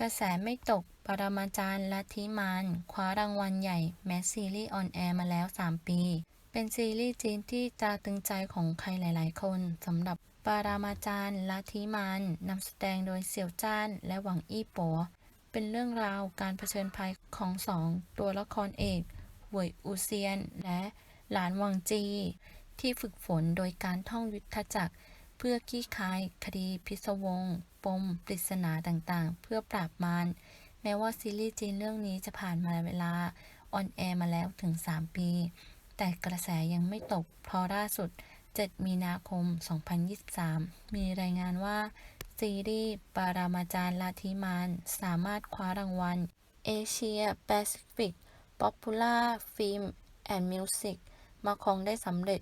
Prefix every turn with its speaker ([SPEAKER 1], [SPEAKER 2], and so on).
[SPEAKER 1] กระแสไม่ตก ปรมาจารย์ลัทธิมารคว้ารางวัลใหญ่แม้ซีรีส์ออนแอร์มาแล้ว 3 ปี เป็นซีรีส์จีนที่ตาตึงใจของใครหลาย ๆ คนสำหรับปรมาจารย์ลัทธิมารนำแสดงโดยเสี่ยวจ้านและหวังอี้ปัวเป็นเรื่องราวการเผชิญภัยของสองตัวละครเอกหวยอูเซียน และหลานหวังจี ที่ฝึกฝนโดยการท่องยุทธจักร เพื่อคลี่คายคดีพิศวง ปม ปริศนาต่างๆ เพื่อปราบมารแม้ว่าซีรีส์จีนเรื่องนี้จะผ่านมาเวลาออนแอร์มาแล้วถึง 3 ปี แต่กระแสยังไม่ตกเพราะล่าสุด 7 มีนาคม 2023 มีรายงานว่า ซีรีส์ปารามาจารย์ลาธิมานสามารถคว้ารางวัล Asia Pacific Popular Film and Music มาครองได้สำเร็จ